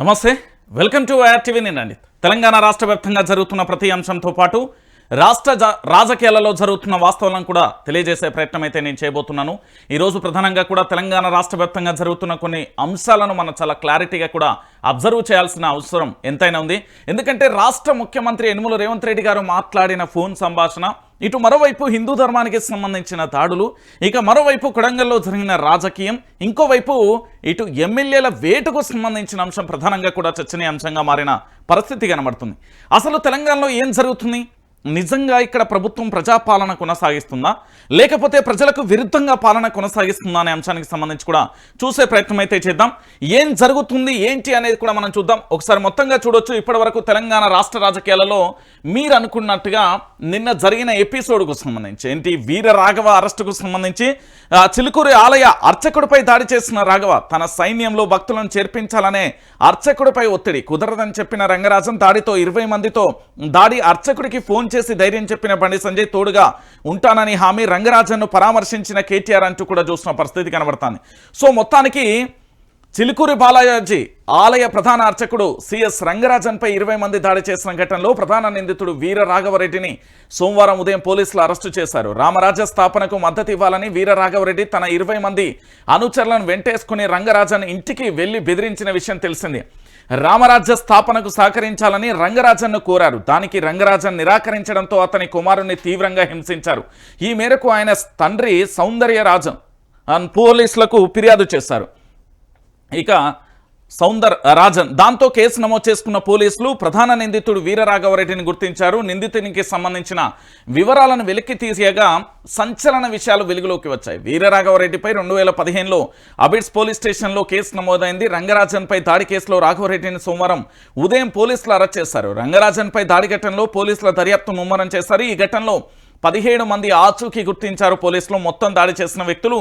నమస్తే. Welcome to IR TV. నేనండి తెలంగాణ రాష్ట్ర వ్యాప్తంగా జరుగుతున్న ప్రతి అంశంతో పాటు రాష్ట్ర జ- రాజకీయాలలో జరుగుతున్న వాస్తవాలను కూడా తెలియజేసే ప్రయత్నం అయితే నేను చేయబోతున్నాను. ఈరోజు ప్రధానంగా కూడా తెలంగాణ రాష్ట్ర వ్యాప్తంగా జరుగుతున్న కొన్ని అంశాలను మనం చాలా క్లారిటీగా కూడా అబ్జర్వ్ చేయాల్సిన అవసరం ఎంతైనా ఉంది. ఎందుకంటే రాష్ట్ర ముఖ్యమంత్రి యనుమల రేవంత్ రెడ్డి గారు మాట్లాడిన ఫోన్ సంభాషణ ఇటు మరోవైపు హిందూ ధర్మానికి సంబంధించిన దాడులు ఇక మరోవైపు కొడంగల్లో జరిగిన రాజకీయం ఇంకోవైపు ఇటు ఎమ్మెల్యేల వేటుకు సంబంధించిన అంశం ప్రధానంగా కూడా చర్చనీయాంశంగా మారిన పరిస్థితి కనబడుతుంది. అసలు తెలంగాణలో ఏం జరుగుతుంది? నిజంగా ఇక్కడ ప్రభుత్వం ప్రజాపాలన కొనసాగిస్తుందా? లేకపోతే ప్రజలకు విరుద్ధంగా పాలన కొనసాగిస్తుందా అనే అంశానికి సంబంధించి కూడా చూసే ప్రయత్నం అయితే చేద్దాం. ఏం జరుగుతుంది ఏంటి అనేది కూడా మనం చూద్దాం. ఒకసారి మొత్తంగా చూడొచ్చు. ఇప్పటివరకు తెలంగాణ రాష్ట్ర రాజకీయాలలో మీరు అనుకున్నట్టుగా నిన్న జరిగిన ఎపిసోడ్కు సంబంధించి ఏంటి వీర రాఘవ అరెస్టుకు సంబంధించి చిలుకూరి ఆలయ అర్చకుడిపై దాడి చేసిన రాఘవ తన సైన్యంలో భక్తులను చేర్పించాలనే అర్చకుడిపై ఒత్తిడి కుదరదని చెప్పిన రంగరాజన్ దాడితో ఇరవై మందితో దాడి అర్చకుడికి ఫోన్ చేసి ధైర్యం చెప్పిన బండి సంజయ్ తోడుగా ఉంటానని హామీ రంగరాజన్ను పరామర్శించిన కేటీఆర్ అంటూ కూడా చూసిన పరిస్థితి కనబడుతుంది. సో మొత్తానికి చిలుకూరి బాలాజీ ఆలయ ప్రధాన అర్చకుడు సిఎస్ రంగరాజన్పై ఇరవై మంది దాడి చేసిన ఘటనలో ప్రధాన నిందితుడు వీర రాఘవరెడ్డిని సోమవారం ఉదయం పోలీసులు అరెస్టు చేశారు. రామరాజ్య స్థాపనకు మద్దతు ఇవ్వాలని వీర రాఘవరెడ్డి తన ఇరవై మంది అనుచరులను వెంటేసుకుని రంగరాజన్ ఇంటికి వెళ్ళి బెదిరించిన విషయం తెలిసింది. రామరాజ్య స్థాపనకు సహకరించాలని రంగరాజన్ను కోరారు. దానికి రంగరాజన్ నిరాకరించడంతో అతని కుమారుణ్ణి తీవ్రంగా హింసించారు. ఈ మేరకు ఆయన తండ్రి సౌందర్యరాజన్ పోలీసులకు ఫిర్యాదు చేశారు. ఇక సౌందర్ రాజన్ దాంతో కేసు నమోదు చేసుకున్న పోలీసులు ప్రధాన నిందితుడు వీరరాఘవరెడ్డిని గుర్తించారు. నిందితునికి సంబంధించిన వివరాలను వెలికి తీసేయగా సంచలన విషయాలు వెలుగులోకి వచ్చాయి. వీరరాఘవరెడ్డిపై రెండు వేల పదిహేనులో అబిడ్స్ పోలీస్ స్టేషన్లో కేసు నమోదైంది. రంగరాజన్పై దాడి కేసులో రాఘవరెడ్డిని సోమవారం ఉదయం పోలీసులు అరెస్ట్ చేశారు. రంగరాజన్పై దాడి ఘటనలో పోలీసుల దర్యాప్తు ముమ్మరం చేశారు. ఈ ఘటనలో పదిహేడు మంది ఆచూకీ గుర్తించారు పోలీసులు. మొత్తం దాడి చేసిన వ్యక్తులు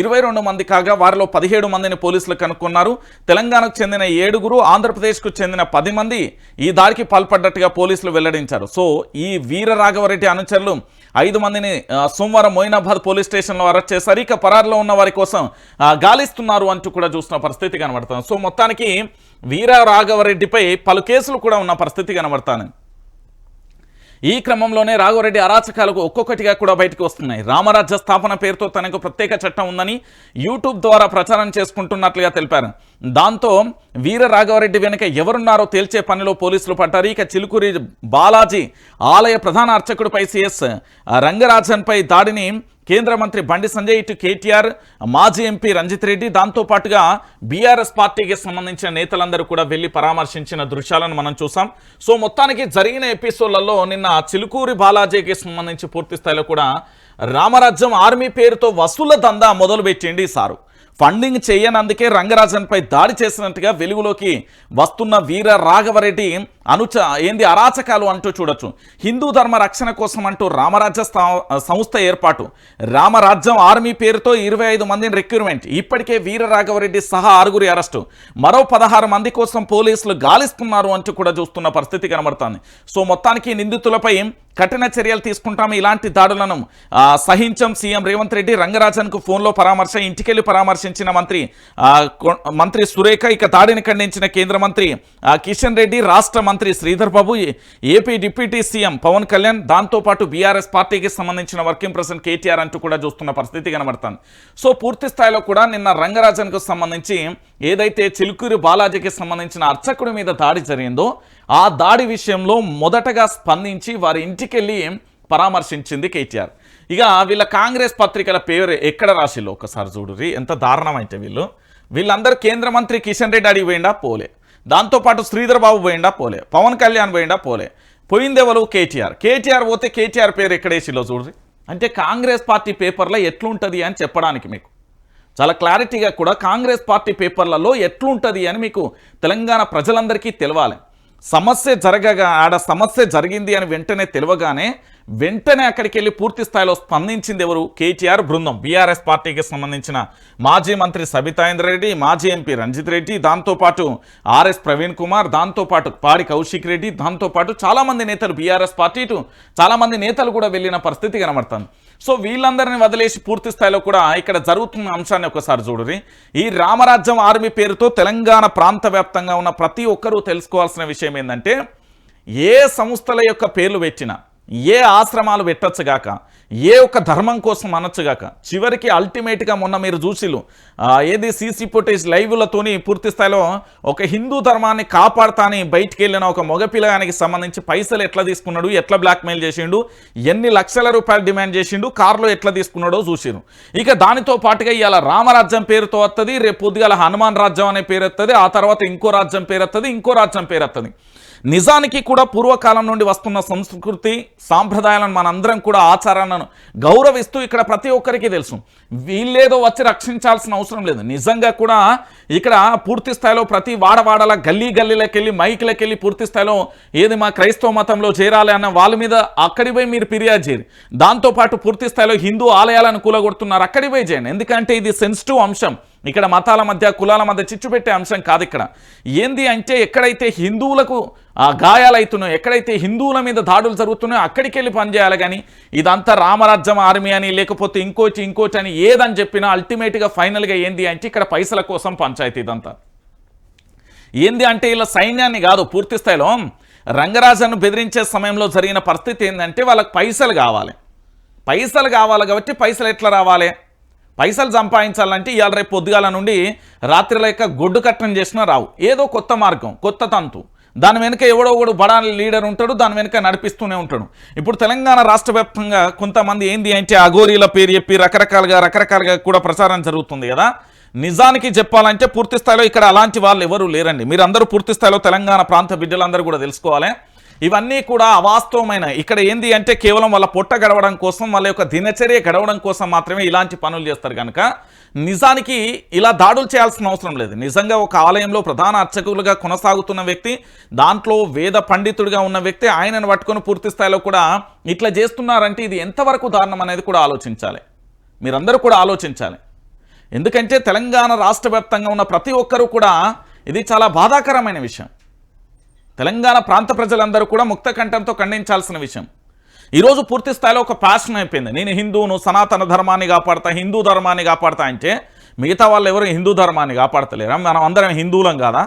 ఇరవై రెండు మంది కాగా వారిలో పదిహేడు మందిని పోలీసులు కనుక్కున్నారు. తెలంగాణకు చెందిన ఏడుగురు ఆంధ్రప్రదేశ్కు చెందిన పది మంది ఈ దాడికి పాల్పడ్డట్టుగా పోలీసులు వెల్లడించారు. సో ఈ వీర రాఘవరెడ్డి అనుచరులు ఐదు మందిని సోమవారం మొయినాబాద్ పోలీస్ స్టేషన్లో అరెస్ట్ చేశారు. ఇక పరారులో ఉన్న వారి కోసం గాలిస్తున్నారు అంటూ కూడా చూసిన పరిస్థితి కనబడుతుంది. సో మొత్తానికి వీర రాఘవరెడ్డిపై పలు కేసులు కూడా ఉన్న పరిస్థితి కనబడుతుంది ఈ క్రమంలోనే రాఘవరెడ్డి అరాచకాలకు ఒక్కొక్కటిగా కూడా బయటకు వస్తున్నాయి. రామరాజ్య స్థాపన పేరుతో తనకు ప్రత్యేక చట్టం ఉందని యూట్యూబ్ ద్వారా ప్రచారం చేసుకుంటున్నట్లుగా తెలిపారు. దాంతో వీర రాఘవరెడ్డి వెనుక ఎవరున్నారో తేల్చే పనిలో పోలీసులు పడ్డారు. ఇక చిలుకూరి బాలాజీ ఆలయ ప్రధాన అర్చకుడిపై సిఎస్ రంగరాజన్పై దాడిని కేంద్ర మంత్రి బండి సంజయ్ ఇటు కేటీఆర్ మాజీ ఎంపీ రంజిత్ రెడ్డి దాంతో పాటుగా బీఆర్ఎస్ పార్టీకి సంబంధించిన నేతలందరూ కూడా వెళ్ళి పరామర్శించిన దృశ్యాలను మనం చూసాం. సో మొత్తానికి జరిగిన ఎపిసోడ్లలో నిన్న చిలుకూరి బాలాజీకి సంబంధించి పూర్తి స్థాయిలో కూడా రామరాజ్యం ఆర్మీ పేరుతో వసూల దందా మొదలుపెట్టింది సారు. ఫండింగ్ చేయనందుకే రంగరాజన్పై దాడి చేసినట్టుగా వెలుగులోకి వస్తున్న వీర రాఘవరెడ్డి అనుచ ఏంది అరాచకాలు అంటూ చూడొచ్చు. హిందూ ధర్మ రక్షణ కోసం అంటూ రామరాజ్య స్థా- సంస్థ ఏర్పాటు. రామరాజ్యం ఆర్మీ పేరుతో ఇరవై ఐదు మందిని రిక్రూట్మెంట్ ఇప్పటికే వీరరాఘవరెడ్డి సహా ఆరుగురి అరెస్టు మరో పదహారు మంది కోసం పోలీసులు గాలిస్తున్నారు అంటూ కూడా చూస్తున్న పరిస్థితి కనబడుతుంది. సో మొత్తానికి నిందితులపై కఠిన చర్యలు తీసుకుంటాము. ఇలాంటి దాడులను సహించం సీఎం రేవంత్ రెడ్డి. రంగరాజన్కు ఫోన్లో పరామర్శ ఇంటికెళ్ళి పరామర్శించిన మంత్రి కొ- మంత్రి సురేఖ ఇక దాడిని ఖండించిన కేంద్ర మంత్రి కిషన్ రెడ్డి రాష్ట్ర మంత్రి Sridhar Babu AP deputy CM Pawan Kalyan దాంతోపాటు బీఆర్ఎస్ పార్టీకి సంబంధించిన వర్కింగ్ ప్రెసిడెంట్ కేటీఆర్ అంటూ కూడా చూస్తున్న పరిస్థితి కనబడుతుంది. సో పూర్తి స్థాయిలో కూడా నిన్న రంగరాజన్కు సంబంధించి ఏదైతే చిలుకూరి బాలాజీకి సంబంధించిన అర్చకుడి మీద దాడి జరిగిందో ఆ దాడి విషయంలో మొదటగా స్పందించి వారి ఇంటికెళ్ళి పరామర్శించింది కేటీఆర్. ఇక వీళ్ళ కాంగ్రెస్ పత్రికల పేరు ఎక్కడ రాసిలో ఒకసారి చూడురి ఎంత దారుణం అయితే వీళ్ళు. వీళ్ళందరూ కేంద్ర మంత్రి కిషన్ రెడ్డి అడిగి పోయిండా? పోలే. దాంతోపాటు శ్రీధర్ బాబు పోయిండా? పోలే. పవన్ కళ్యాణ్ పోయిండా? పోలే. పోయిందెవరు? కేటీఆర్. కేటీఆర్ పోతే కేటీఆర్ పేరు ఎక్కడేసిలో చూడ్రి అంటే కాంగ్రెస్ పార్టీ పేపర్లో ఎట్లుంటుంది అని చెప్పడానికి మీకు. చాలా క్లారిటీగా కూడా కాంగ్రెస్ పార్టీ పేపర్లలో ఎట్లుంటుంది అని మీకు తెలంగాణ ప్రజలందరికీ తెలవాలి. సమస్య జరగగా ఆడ సమస్య జరిగింది అని వెంటనే తెలియగానే వెంటనే అక్కడికి వెళ్ళి పూర్తి స్థాయిలో స్పందించింది ఎవరు? కేటీఆర్ బృందం బీఆర్ఎస్ పార్టీకి సంబంధించిన మాజీ మంత్రి సబితాయింద్ర రెడ్డి మాజీ ఎంపీ రంజిత్ రెడ్డి దాంతోపాటు ఆర్ఎస్ ప్రవీణ్ కుమార్ దాంతోపాటు పాడి కౌశిక్ రెడ్డి దాంతోపాటు చాలామంది నేతలు బీఆర్ఎస్ పార్టీ ఇటు చాలామంది నేతలు కూడా వెళ్ళిన పరిస్థితి కనబడుతుంది. సో వీళ్ళందరిని వదిలేసి పూర్తి స్థాయిలో కూడా ఇక్కడ జరుగుతున్న అంశాన్ని ఒకసారి చూడరి ఈ రామరాజ్యం ఆర్మీ పేరుతో తెలంగాణ ప్రాంత వ్యాప్తంగా ఉన్న ప్రతి ఒక్కరూ తెలుసుకోవాల్సిన విషయం ఏంటంటే ఏ సంస్థల యొక్క పేర్లు పెట్టినా ఏ ఆశ్రమాలు పెట్టచ్చుగాక? ఏ ఒక్క ధర్మం కోసం అనొచ్చుగాక? చివరికి అల్టిమేట్గా మొన్న మీరు చూసిలు ఏది సీసీ ఫుటేజ్ లైవ్లతోని పూర్తి స్థాయిలో ఒక హిందూ ధర్మాన్ని కాపాడుతాని బయటికి వెళ్ళిన ఒక మగపిల్లగానికి సంబంధించి పైసలు ఎట్లా తీసుకున్నాడు ఎట్లా బ్లాక్మెయిల్ చేసిండు ఎన్ని లక్షల రూపాయలు డిమాండ్ చేసిండు కారులో ఎట్లా తీసుకున్నాడో చూసిరు ఇక దానితో పాటుగా ఇవాళ రామరాజ్యం పేరుతో వస్తుంది రేపు పొద్దుగాల హనుమాన్ రాజ్యం అనే పేరు వస్తుంది ఆ తర్వాత ఇంకో రాజ్యం పేరు వస్తుంది ఇంకో రాజ్యం పేరు వస్తుంది నిజానికి కూడా పూర్వకాలం నుండి వస్తున్న సంస్కృతి సాంప్రదాయాలను మనందరం కూడా ఆచారాలను గౌరవిస్తూ ఇక్కడ ప్రతి ఒక్కరికి తెలుసు. వీళ్ళేదో వచ్చి రక్షించాల్సిన అవసరం లేదు. నిజంగా కూడా ఇక్కడ పూర్తి స్థాయిలో ప్రతి వాడవాడల గల్లీ గల్లీలకు వెళ్ళి మైకులకు వెళ్ళి పూర్తి స్థాయిలో ఏది మా క్రైస్తవ మతంలో చేరాలి అన్న వాళ్ళ మీద అక్కడి పోయి మీరు ఫిర్యాదు చేయరు. దాంతోపాటు పూర్తి స్థాయిలో హిందూ ఆలయాలను కూలగొడుతున్నారు. అక్కడి పోయి చేయండి. ఎందుకంటే ఇది సెన్సిటివ్ అంశం. ఇక్కడ మతాల మధ్య కులాల మధ్య చిచ్చు పెట్టే అంశం కాదు ఇక్కడ. ఏంది అంటే ఎక్కడైతే హిందువులకు గాయాలవుతున్నాయో ఎక్కడైతే హిందువుల మీద దాడులు జరుగుతున్నాయో అక్కడికి వెళ్ళి పనిచేయాలి కానీ ఇదంతా రామరాజ్యం ఆర్మీ అని లేకపోతే ఇంకోటి ఇంకోటి అని ఏదని చెప్పినా అల్టిమేట్గా ఫైనల్గా ఏంది అంటే ఇక్కడ పైసల కోసం పంచాయతీ ఇదంతా. ఏంది అంటే ఇలా సైన్యాన్ని కాదు పూర్తి స్థాయిలో రంగరాజన్ను బెదిరించే సమయంలో జరిగిన పరిస్థితి ఏంటంటే వాళ్ళకి పైసలు కావాలి. పైసలు కావాలి కాబట్టి పైసలు ఎట్లా రావాలి? పైసలు సంపాదించాలంటే ఇవాళ రేపు పొద్దుగాల నుండి రాత్రి లేక గొడ్డు కట్టడం చేసినా రావు. ఏదో కొత్త మార్గం కొత్త తంతు. దాని వెనుక ఎవడో ఒకడు బడా లీడర్ ఉంటాడు దాని వెనుక నడిపిస్తూనే ఉంటాడు. ఇప్పుడు తెలంగాణ రాష్ట్ర వ్యాప్తంగా కొంతమంది ఏంది అంటే అఘోరీల పేరు చెప్పి రకరకాలుగా రకరకాలుగా కూడా ప్రచారం జరుగుతుంది కదా. నిజానికి చెప్పాలంటే పూర్తిస్థాయిలో ఇక్కడ అలాంటి వాళ్ళు ఎవరు లేరండి. మీరు అందరూ పూర్తిస్థాయిలో తెలంగాణ ప్రాంత బిడ్డలందరూ కూడా తెలుసుకోవాలి. ఇవన్నీ కూడా అవాస్తవమైన. ఇక్కడ ఏంది అంటే కేవలం వాళ్ళ పొట్ట గడవడం కోసం వాళ్ళ యొక్క దినచర్య గడవడం కోసం మాత్రమే ఇలాంటి పనులు చేస్తారు కనుక నిజానికి ఇలా దాడులు చేయాల్సిన అవసరం లేదు. నిజంగా ఒక ఆలయంలో ప్రధాన అర్చకులుగా కొనసాగుతున్న వ్యక్తి దాంట్లో వేద పండితుడిగా ఉన్న వ్యక్తి ఆయనను పట్టుకొని పూర్తి స్థాయిలో కూడా ఇట్లా చేస్తున్నారంటే ఇది ఎంతవరకు దారుణం అనేది కూడా ఆలోచించాలి. మీరందరూ కూడా ఆలోచించాలి. ఎందుకంటే తెలంగాణ రాష్ట్ర వ్యాప్తంగా ఉన్న ప్రతి ఒక్కరూ కూడా ఇది చాలా బాధాకరమైన విషయం. తెలంగాణ ప్రాంత ప్రజలందరూ కూడా ముక్త కంఠంతో ఖండించాల్సిన విషయం. ఈరోజు పూర్తి స్థాయిలో ఒక ప్యాషన్ అయిపోయింది. నేను హిందువును సనాతన ధర్మాన్ని కాపాడతా హిందూ ధర్మాన్ని కాపాడతా అంటే మిగతా వాళ్ళు ఎవరు హిందూ ధర్మాన్ని కాపాడతలేరా. మనం అందరం హిందువులం కాదా?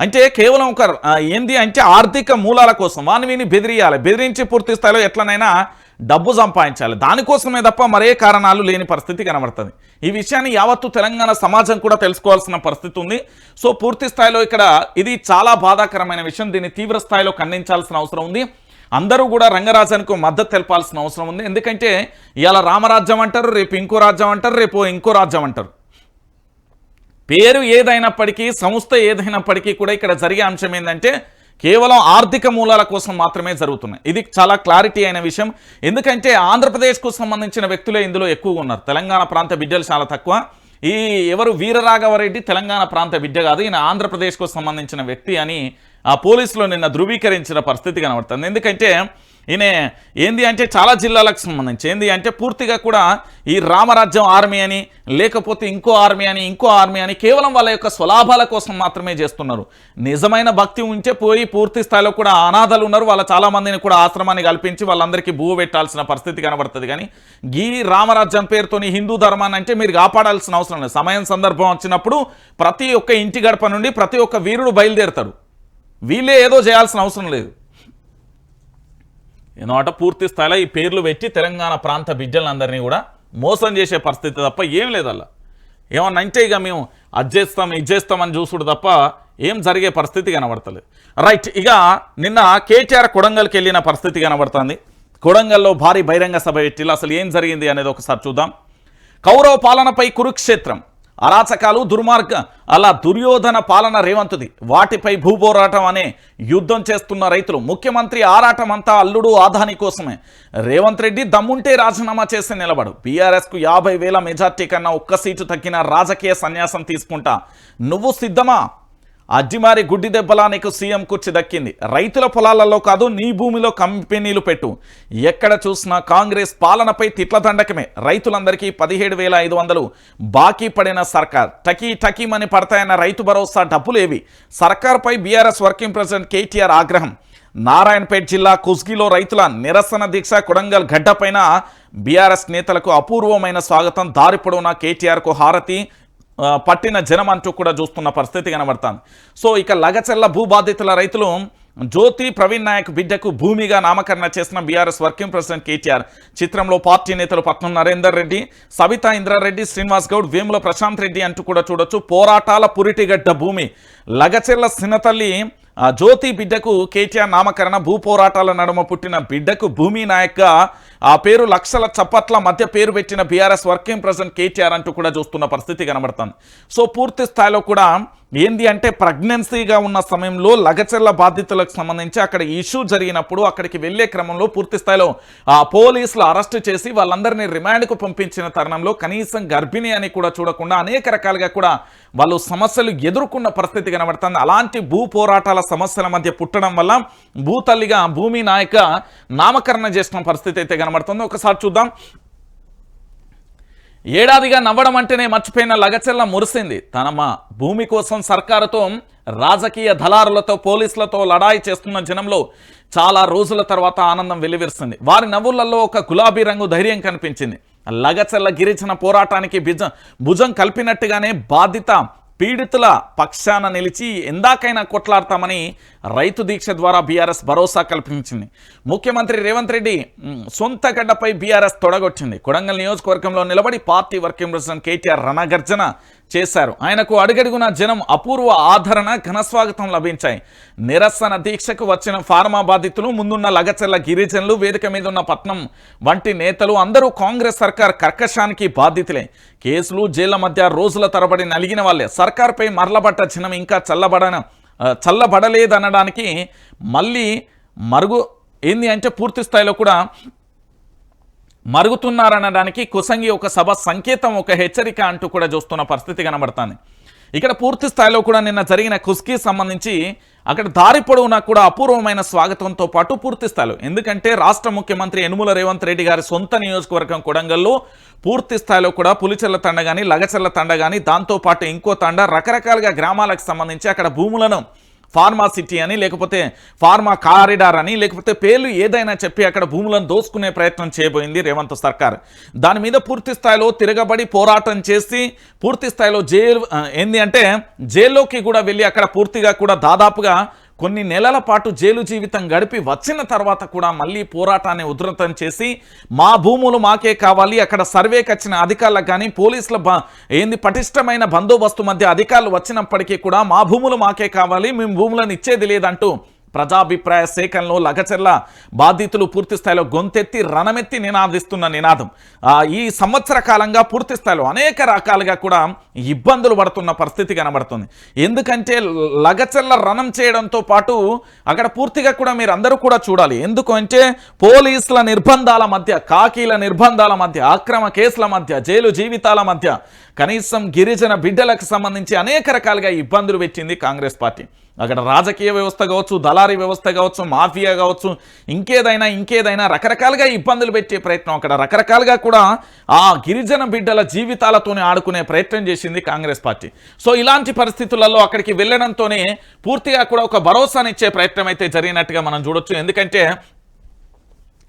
అంటే కేవలం ఒక ఏంది అంటే ఆర్థిక మూలాల కోసం వాని వీని బెదిరియాలి. బెదిరించి పూర్తి స్థాయిలో ఎట్లనైనా డబ్బు సంపాదించాలి. దానికోసమే తప్ప మరే కారణాలు లేని పరిస్థితి కనబడుతుంది. ఈ విషయాన్ని యావత్తు తెలంగాణ సమాజం కూడా తెలుసుకోవాల్సిన పరిస్థితి ఉంది. సో పూర్తి స్థాయిలో ఇక్కడ ఇది చాలా బాధాకరమైన విషయం. దీన్ని తీవ్ర స్థాయిలో ఖండించాల్సిన అవసరం ఉంది. అందరూ కూడా రంగరాజానికి మద్దతు తెలపాల్సిన అవసరం ఉంది. ఎందుకంటే ఇవాళ రామరాజ్యం అంటారు రేపు ఇంకో రాజ్యం అంటారు రేపు ఇంకో రాజ్యం అంటారు. పేరు ఏదైనప్పటికీ సంస్థ ఏదైనప్పటికీ కూడా ఇక్కడ జరిగే అంశం ఏంటంటే కేవలం ఆర్థిక మూలాల కోసం మాత్రమే జరుగుతున్నాయి. ఇది చాలా క్లారిటీ అయిన విషయం. ఎందుకంటే ఆంధ్రప్రదేశ్కు సంబంధించిన వ్యక్తులే ఇందులో ఎక్కువగా ఉన్నారు. తెలంగాణ ప్రాంత బిడ్డలు చాలా తక్కువ. ఈ ఎవరు వీరరాఘవరెడ్డి తెలంగాణ ప్రాంత బిడ్డ కాదు ఈయన ఆంధ్రప్రదేశ్కు సంబంధించిన వ్యక్తి అని ఆ పోలీసులు నిన్న ధృవీకరించిన పరిస్థితి కనబడుతుంది. ఎందుకంటే ఈయన ఏంది అంటే చాలా జిల్లాలకు సంబంధించి. ఏంది అంటే పూర్తిగా కూడా ఈ రామరాజ్యం ఆర్మీ అని లేకపోతే ఇంకో ఆర్మీ అని ఇంకో ఆర్మీ అని కేవలం వాళ్ళ యొక్క స్వలాభాల కోసం మాత్రమే చేస్తున్నారు. నిజమైన భక్తి ఉంటే పోయి పూర్తి స్థాయిలో కూడా అనాథలు ఉన్నారు. వాళ్ళ చాలామందిని కూడా ఆశ్రమాన్ని కల్పించి వాళ్ళందరికీ భూ పెట్టాల్సిన పరిస్థితి కనబడుతుంది. కానీ ఈ రామరాజ్యం పేరుతోని హిందూ ధర్మాన్ని అంటే మీరు కాపాడాల్సిన అవసరం లేదు. సమయం సందర్భం వచ్చినప్పుడు ప్రతి ఒక్క ఇంటి గడప నుండి ప్రతి ఒక్క వీరుడు బయలుదేరుతారు వీళ్ళే ఏదో చేయాల్సిన అవసరం లేదు. నోట పూర్తి స్థాయిలో ఈ పేర్లు పెట్టి తెలంగాణ ప్రాంత బిడ్డలందరినీ కూడా మోసం చేసే పరిస్థితి తప్ప ఏం లేదల్లా. ఏమన్నా అంటే ఇక మేము అది చేస్తాం ఇది చేస్తామని చూసుడు తప్ప ఏం జరిగే పరిస్థితి కనబడతలేదు. రైట్ ఇక నిన్న కేటీఆర్ కొడంగల్కి వెళ్ళిన పరిస్థితి కనబడుతుంది. కొడంగల్లో భారీ బహిరంగ సభ పెట్టి అసలు ఏం జరిగింది అనేది ఒకసారి చూద్దాం. కౌరవ పాలనపై కురుక్షేత్రం. అరాచకాలు దుర్మార్గ అలా దుర్యోధన పాలన రేవంతుది. వాటిపై భూపోరాటం అనే యుద్ధం చేస్తున్న రైతులు ముఖ్యమంత్రి ఆరాటం అంతా అల్లుడు ఆదాని కోసమే. రేవంత్ రెడ్డి దమ్ముంటే రాజీనామా చేసి నిలబడు. బీఆర్ఎస్కు యాభై వేల మెజార్టీ కన్నా ఒక్క సీటు తగ్గిన రాజకీయ సన్యాసం తీసుకుంటా. నువ్వు సిద్ధమా? అజ్జిమారి గుడ్డి దెబ్బలా నీకు సీఎం కుర్చీ దక్కింది. రైతుల పొలాలలో కాదు నీ భూమిలో కంపెనీలు పెట్టు. ఎక్కడ చూసినా కాంగ్రెస్ పాలనపై తిట్ల దండకమే రైతులందరికీ పదిహేడు వేల ఐదు వందలు బాకీ పడిన సర్కార్. టకీ టకీమని పడతాయన్న రైతు భరోసా డబ్బులేవి సర్కార్పై బీఆర్ఎస్ వర్కింగ్ ప్రెసిడెంట్ కేటీఆర్ ఆగ్రహం. నారాయణపేట జిల్లా కుస్గిలో రైతుల నిరసన దీక్ష కొడంగల్ గడ్డపైన బీఆర్ఎస్ నేతలకు అపూర్వమైన స్వాగతం. దారి పొడవునా కేటీఆర్కు హారతి? పట్టిన జనం అంటూ కూడా చూస్తున్న పరిస్థితి కనబడుతుంది. సో ఇక లగచెల్ల భూ బాధితుల రైతులు జ్యోతి ప్రవీణ్ నాయక్ బిడ్డకు భూమిగా నామకరణ చేసిన బీఆర్ఎస్ వర్కింగ్ ప్రెసిడెంట్ కేటీఆర్. చిత్రంలో పార్టీ నేతలు పట్నం నరేందర్ రెడ్డి సవితా ఇంద్రారెడ్డి శ్రీనివాస్ గౌడ్ వేముల ప్రశాంత్ రెడ్డి అంటూ కూడా చూడొచ్చు. పోరాటాల పురిటిగడ్డ భూమి. లగచెల్ల సినతల్లి జ్యోతి బిడ్డకు కేటీఆర్ నామకరణ భూ పోరాటాల నడుమ పుట్టిన బిడ్డకు భూమి నాయక్గా ఆ పేరు లక్షల చప్పట్ల మధ్య పేరు పెట్టిన బీఆర్ఎస్ వర్కింగ్ ప్రెసిడెంట్ కేటీఆర్ అంటూ కూడా చూస్తున్న పరిస్థితి కనబడుతుంది. సో పూర్తి స్థాయిలో కూడా ఏంది అంటే ప్రెగ్నెన్సీగా ఉన్న సమయంలో లగచర్ల బాధితులకు సంబంధించి అక్కడ ఇష్యూ జరిగినప్పుడు అక్కడికి వెళ్ళే క్రమంలో పూర్తి స్థాయిలో ఆ పోలీసులు అరెస్ట్ చేసి వాళ్ళందరినీ రిమాండ్కు పంపించిన తరుణంలో కనీసం గర్భిణి అని కూడా చూడకుండా అనేక రకాలుగా కూడా వాళ్ళు సమస్యలు ఎదుర్కొన్న పరిస్థితి కనబడుతుంది. అలాంటి భూ పోరాటాల సమస్యల మధ్య పుట్టడం వల్ల భూతల్లిగా భూమి నాయక నామకరణ చేసిన పరిస్థితి అయితే కనబడుతుంది. ఒకసారి చూద్దాం. ఏడాదిగా నవ్వడం అంటేనే మర్చిపోయిన లగచెల్ల మురిసింది. తన మా భూమి కోసం సర్కారుతో రాజకీయ దళారులతో పోలీసులతో లడాయి చేస్తున్న జనంలో చాలా రోజుల తర్వాత ఆనందం వెల్లివిరుస్తుంది వారి నవ్వులలో ఒక గులాబీ రంగు ధైర్యం కనిపించింది. లగచెల్ల గిరిజన పోరాటానికి భుజం భుజం కలిపినట్టుగానే బాధిత పీడితుల పక్షాన నిలిచి ఎందాకైనా కొట్లాడతామని రైతు దీక్ష ద్వారా బీఆర్ఎస్ భరోసా కల్పించింది. ముఖ్యమంత్రి రేవంత్ రెడ్డి సొంత గడ్డపై బీఆర్ఎస్ తొడగొచ్చింది కొడంగల్ నియోజకవర్గంలో నిలబడి పార్టీ వర్కింగ్ ప్రెసిడెంట్ కేటీఆర్ రణగర్జన చేశారు. ఆయనకు అడుగడుగున జనం అపూర్వ ఆదరణ ఘనస్వాగతం లభించాయి. నిరసన దీక్షకు వచ్చిన ఫార్మా బాధితులు ముందున్న లగచెల్ల గిరిజనులు వేదిక మీద ఉన్న పట్నం వంటి నేతలు అందరూ కాంగ్రెస్ సర్కార్ కర్కశానికి బాధితులే. కేసులు జైళ్ళ మధ్య రోజుల తరబడి నలిగిన వాళ్ళే. సర్కార్పై మరలబడ్డ జనం ఇంకా చల్లబడన చల్లబడలేదనడానికి మళ్ళీ మరుగు ఏంది అంటే పూర్తి స్థాయిలో కూడా మరుగుతున్నారనడానికి కుసంగి ఒక సభ సంకేతం ఒక హెచ్చరిక అంటూ కూడా చూస్తున్న పరిస్థితి కనబడుతుంది. ఇక్కడ పూర్తి స్థాయిలో కూడా నిన్న జరిగిన కుస్కి సంబంధించి అక్కడ దారి పొడవునా కూడా అపూర్వమైన స్వాగతంతో పాటు పూర్తి స్థాయిలో. ఎందుకంటే రాష్ట్ర ముఖ్యమంత్రి యనుమల రేవంత్ రెడ్డి గారి సొంత నియోజకవర్గం కొడంగల్లో పూర్తి స్థాయిలో కూడా పులిచెల్ల తండ కానీ లగచెర్ల తండ కానీ దాంతోపాటు ఇంకో తండ రకరకాలుగా గ్రామాలకు సంబంధించి అక్కడ భూములను ఫార్మా సిటీ అని లేకపోతే ఫార్మా కారిడార్ అని లేకపోతే పేర్లు ఏదైనా చెప్పి అక్కడ భూములను దోసుకునే ప్రయత్నం చేయబోయింది రేవంత్ సర్కార్. దాని మీద పూర్తి స్థాయిలో తిరగబడి పోరాటం చేసి పూర్తి స్థాయిలో జైలు ఏంది అంటే జైల్లోకి కూడా వెళ్ళి అక్కడ పూర్తిగా కూడా దాదాపుగా కొన్ని నెలల పాటు జైలు జీవితం గడిపి వచ్చిన తర్వాత కూడా మళ్ళీ పోరాటాన్ని ఉధృతం చేసి మా భూములు మాకే కావాలి అక్కడ సర్వేకి వచ్చిన అధికారులకు కానీ పోలీసుల బ- ఏంది పటిష్టమైన బందోబస్తు మధ్య అధికారులు వచ్చినప్పటికీ కూడా మా భూములు మాకే కావాలి మేము భూములను ఇచ్చేది లేదంటూ ప్రజాభిప్రాయ సేకరణలో లగచెర్ల బాధితులు పూర్తి స్థాయిలో గొంతెత్తి రణమెత్తి నినాదిస్తున్న నినాదం. ఈ సంవత్సర కాలంగా పూర్తి స్థాయిలో అనేక రకాలుగా కూడా ఇబ్బందులు పడుతున్న పరిస్థితి కనబడుతుంది. ఎందుకంటే లగచెల్ల రణం చేయడంతో పాటు అక్కడ పూర్తిగా కూడా మీరు అందరూ కూడా చూడాలి. ఎందుకంటే పోలీసుల నిర్బంధాల మధ్య కాకీల నిర్బంధాల మధ్య అక్రమ కేసుల మధ్య జైలు జీవితాల మధ్య కనీసం గిరిజన బిడ్డలకు సంబంధించి అనేక రకాలుగా ఇబ్బందులు పెట్టింది కాంగ్రెస్ పార్టీ. అక్కడ రాజకీయ వ్యవస్థ కావచ్చు దళారీ వ్యవస్థ కావచ్చు మాఫియా కావచ్చు ఇంకేదైనా ఇంకేదైనా రకరకాలుగా ఇబ్బందులు పెట్టే ప్రయత్నం. అక్కడ రకరకాలుగా కూడా ఆ గిరిజన బిడ్డల జీవితాలతోనే ఆడుకునే ప్రయత్నం చేసింది కాంగ్రెస్ పార్టీ. సో ఇలాంటి పరిస్థితులలో అక్కడికి వెళ్ళడంతోనే పూర్తిగా కూడా ఒక భరోసానిచ్చే ప్రయత్నం అయితే జరిగినట్టుగా మనం చూడొచ్చు. ఎందుకంటే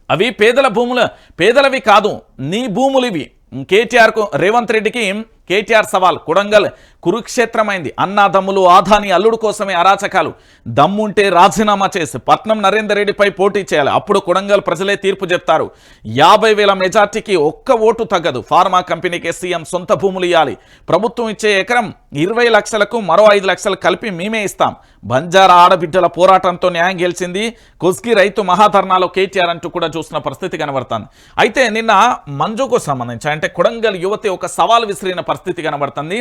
అవి పేదల భూముల పేదలవి కాదు నీ భూములు ఇవి కేటీఆర్కు రేవంత్ రెడ్డికి కేటీఆర్ సవాల్ కొడంగల్ కురుక్షేత్రమైంది. అన్నాదమ్ములు ఆదాని అల్లుడు కోసమే అరాచకాలు. దమ్ముంటే రాజీనామా చేసి పట్నం నరేందర్ రెడ్డిపై పోటీ చేయాలి. అప్పుడు కొడంగల్ ప్రజలే తీర్పు చెప్తారు. యాభై వేల మెజార్టీకి ఒక్క ఓటు తగ్గదు. ఫార్మా కంపెనీకి సీఎం సొంత భూములు ఇవ్వాలి ప్రభుత్వం ఇచ్చే ఎకరం ఇరవై లక్షలకు మరో ఐదు లక్షలు కలిపి మేమే ఇస్తాం. బంజారా ఆడబిడ్డల పోరాటంతో న్యాయం గెలిచింది. కొస్కి రైతు మహాధర్నాలో కేటీఆర్ అంటూ కూడా చూసిన పరిస్థితి కనబడుతుంది. అయితే నిన్న మంజుకు సంబంధించి అంటే కొడంగల్ యువతి ఒక సవాల్ విసిరిన పరిస్థితి కనబడుతుంది.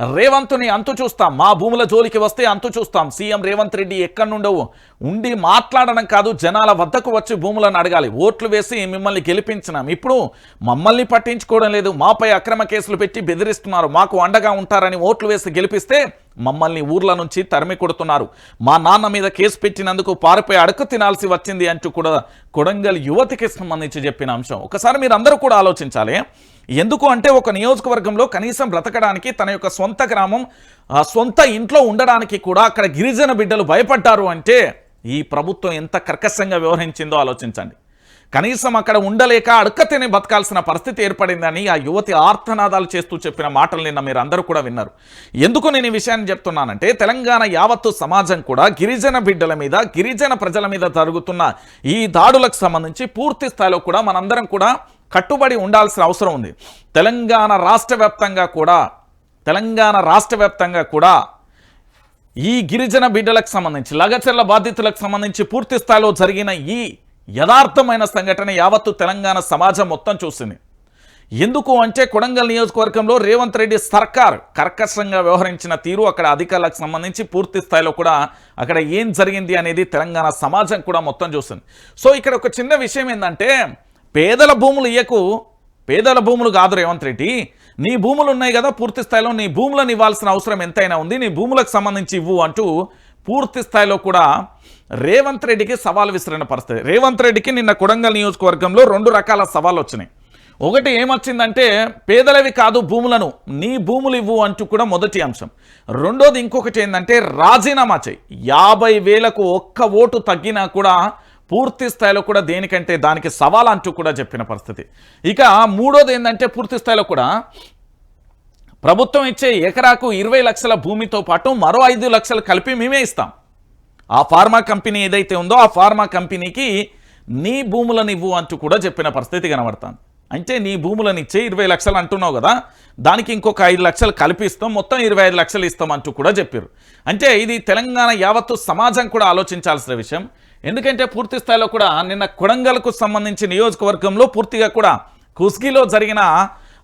రేవంత్ని అంతు చూస్తాం. మా భూముల జోలికి వస్తే అంతు చూస్తాం. సీఎం రేవంత్ రెడ్డి ఎక్కడి నుండవు ఉండి మాట్లాడడం కాదు జనాల వద్దకు వచ్చి భూములను అడగాలి. ఓట్లు వేసి మిమ్మల్ని గెలిపించినాం. ఇప్పుడు మమ్మల్ని పట్టించుకోవడం లేదు. మాపై అక్రమ కేసులు పెట్టి బెదిరిస్తున్నారు. మాకు అండగా ఉంటారని ఓట్లు వేసి గెలిపిస్తే మమ్మల్ని ఊర్ల నుంచి తరిమి కొడుతున్నారు. మా నాన్న మీద కేసు పెట్టినందుకు పారిపోయి అడుగు తినాల్సి వచ్చింది అంటూ కూడా కొడంగల్ యువతికి సంబంధించి చెప్పిన అంశం. ఒకసారి మీరు అందరూ కూడా ఆలోచించాలి. ఎందుకు అంటే ఒక నియోజకవర్గంలో కనీసం బ్రతకడానికి తన యొక్క సొంత గ్రామం ఆ సొంత ఇంట్లో ఉండడానికి కూడా అక్కడ గిరిజన బిడ్డలు భయపడ్డారు అంటే ఈ ప్రభుత్వం ఎంత కర్కశంగా వ్యవహరించిందో ఆలోచించండి. కనీసం అక్కడ ఉండలేక అడకతిని బతకాల్సిన పరిస్థితి ఏర్పడిందని ఆ యువతి ఆర్తనాదాలు చేస్తూ చెప్పిన మాటలు నిన్న మీరు అందరూ కూడా విన్నారు. ఎందుకు నేను ఈ విషయాన్ని చెప్తున్నానంటే తెలంగాణ యావత్తు సమాజం కూడా గిరిజన బిడ్డల మీద గిరిజన ప్రజల మీద జరుగుతున్న ఈ దాడులకు సంబంధించి పూర్తి స్థాయిలో కూడా మనందరం కూడా కట్టుబడి ఉండాల్సిన అవసరం ఉంది. తెలంగాణ రాష్ట్ర కూడా తెలంగాణ రాష్ట్ర కూడా ఈ గిరిజన బిడ్డలకు సంబంధించి లగచర్ల బాధితులకు సంబంధించి పూర్తి స్థాయిలో జరిగిన ఈ యథార్థమైన సంఘటన యావత్తు తెలంగాణ సమాజం మొత్తం చూసింది. ఎందుకు అంటే కొడంగల్ నియోజకవర్గంలో రేవంత్ రెడ్డి సర్కార్ కర్కశంగా వ్యవహరించిన తీరు అక్కడ అధికారులకు సంబంధించి పూర్తి స్థాయిలో కూడా అక్కడ ఏం జరిగింది అనేది తెలంగాణ సమాజం కూడా మొత్తం చూసింది. సో ఇక్కడ ఒక చిన్న విషయం ఏంటంటే పేదల భూములు ఇయ్యకు పేదల భూములు కాదు రేవంత్ రెడ్డి. నీ భూములు ఉన్నాయి కదా పూర్తి స్థాయిలో నీ భూములను ఇవ్వాల్సిన అవసరం ఎంతైనా ఉంది నీ భూములకు సంబంధించి ఇవ్వు అంటూ పూర్తి స్థాయిలో కూడా రేవంత్ రెడ్డికి సవాల్ విసిరిన పరిస్థితి. రేవంత్ రెడ్డికి నిన్న కొడంగల్ నియోజకవర్గంలో రెండు రకాల సవాళ్ళు వచ్చినాయి. ఒకటి ఏమొచ్చిందంటే పేదలవి కాదు భూములను నీ భూములు ఇవ్వు అంటూ కూడా మొదటి అంశం. రెండోది ఇంకొకటి ఏంటంటే రాజీనామా చేయి. యాభై వేలకు ఒక్క ఓటు తగ్గినా కూడా పూర్తి స్థాయిలో కూడా దేనికంటే దానికి సవాల్ అంటూ కూడా చెప్పిన పరిస్థితి. ఇక మూడోది ఏంటంటే పూర్తి స్థాయిలో కూడా ప్రభుత్వం ఇచ్చే ఎకరాకు ఇరవై లక్షల భూమితో పాటు మరో ఐదు లక్షలు కలిపి మేమే ఇస్తాం. ఆ ఫార్మా కంపెనీ ఏదైతే ఉందో ఆ ఫార్మా కంపెనీకి నీ భూములను ఇవ్వు అంటూ కూడా చెప్పిన పరిస్థితి కనబడుతుంది. అంటే నీ భూములను ఇచ్చే ఇరవై లక్షలు అంటున్నావు కదా దానికి ఇంకొక ఐదు లక్షలు కల్పిస్తాం మొత్తం ఇరవై ఐదు లక్షలు ఇస్తాం అంటూ కూడా చెప్పారు అంటే ఇది తెలంగాణ యావత్తు సమాజం కూడా ఆలోచించాల్సిన విషయం. ఎందుకంటే పూర్తి స్థాయిలో కూడా నిన్న కొడంగల్కు సంబంధించి నియోజకవర్గంలో పూర్తిగా కూడా కుస్గిలో జరిగిన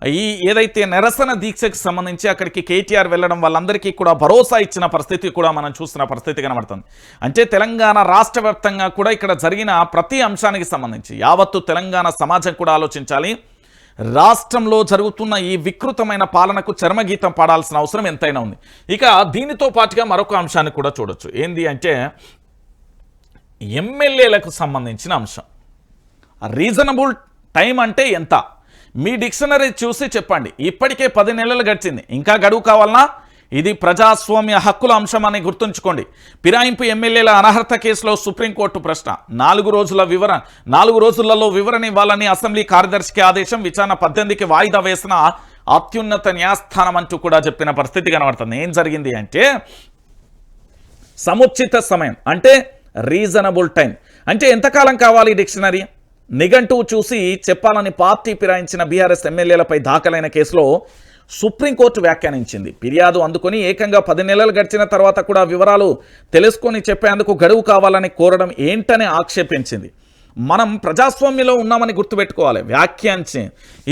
ఈ ఏదైతే నిరసన దీక్షకు సంబంధించి అక్కడికి కేటీఆర్ వెళ్ళడం వాళ్ళందరికీ కూడా భరోసా ఇచ్చిన పరిస్థితి కూడా మనం చూస్తున్న పరిస్థితి కనబడుతుంది. అంటే తెలంగాణ రాష్ట్ర కూడా ఇక్కడ జరిగిన ప్రతి అంశానికి సంబంధించి యావత్తు తెలంగాణ సమాజం కూడా ఆలోచించాలి. రాష్ట్రంలో జరుగుతున్న ఈ వికృతమైన పాలనకు చర్మగీతం పాడాల్సిన అవసరం ఎంతైనా ఉంది. ఇక దీనితో పాటుగా మరొక అంశాన్ని కూడా చూడొచ్చు. ఏంది అంటే ఎమ్మెల్యేలకు సంబంధించిన అంశం. రీజనబుల్ టైం అంటే ఎంత? మీ డిక్షనరీ చూసి చెప్పండి. ఇప్పటికే పది నెలలు గడిచింది. ఇంకా గడువు కావాలనా? ఇది ప్రజాస్వామ్య హక్కుల అంశం అని గుర్తుంచుకోండి. పిరాయింపు ఎమ్మెల్యేల అనర్హత కేసులో సుప్రీంకోర్టు ప్రశ్న. నాలుగు రోజుల వివరణ నాలుగు రోజులలో వివరణ ఇవ్వాలని అసెంబ్లీ కార్యదర్శికి ఆదేశం విచారణ పద్దెనిమిదికి వాయిదా వేసిన అత్యున్నత న్యాయస్థానం అంటూ కూడా చెప్పిన పరిస్థితి కనబడుతుంది. ఏం జరిగింది అంటే సముచిత సమయం. అంటే రీజనబుల్ టైం. అంటే ఎంతకాలం కావాలి డిక్షనరీ? నిఘంటువు చూసి చెప్పాలని పార్టీ ఫిరాయించిన బీఆర్ఎస్ ఎమ్మెల్యేలపై దాఖలైన కేసులో సుప్రీంకోర్టు వ్యాఖ్యానించింది. ఫిర్యాదు అందుకొని ఏకంగా పది నెలలు గడిచిన తర్వాత కూడా వివరాలు తెలుసుకొని చెప్పేందుకు గడువు కావాలని కోరడం ఏంటని ఆక్షేపించింది. మనం ప్రజాస్వామ్యంలో ఉన్నామని గుర్తుపెట్టుకోవాలి. వ్యాఖ్యానించి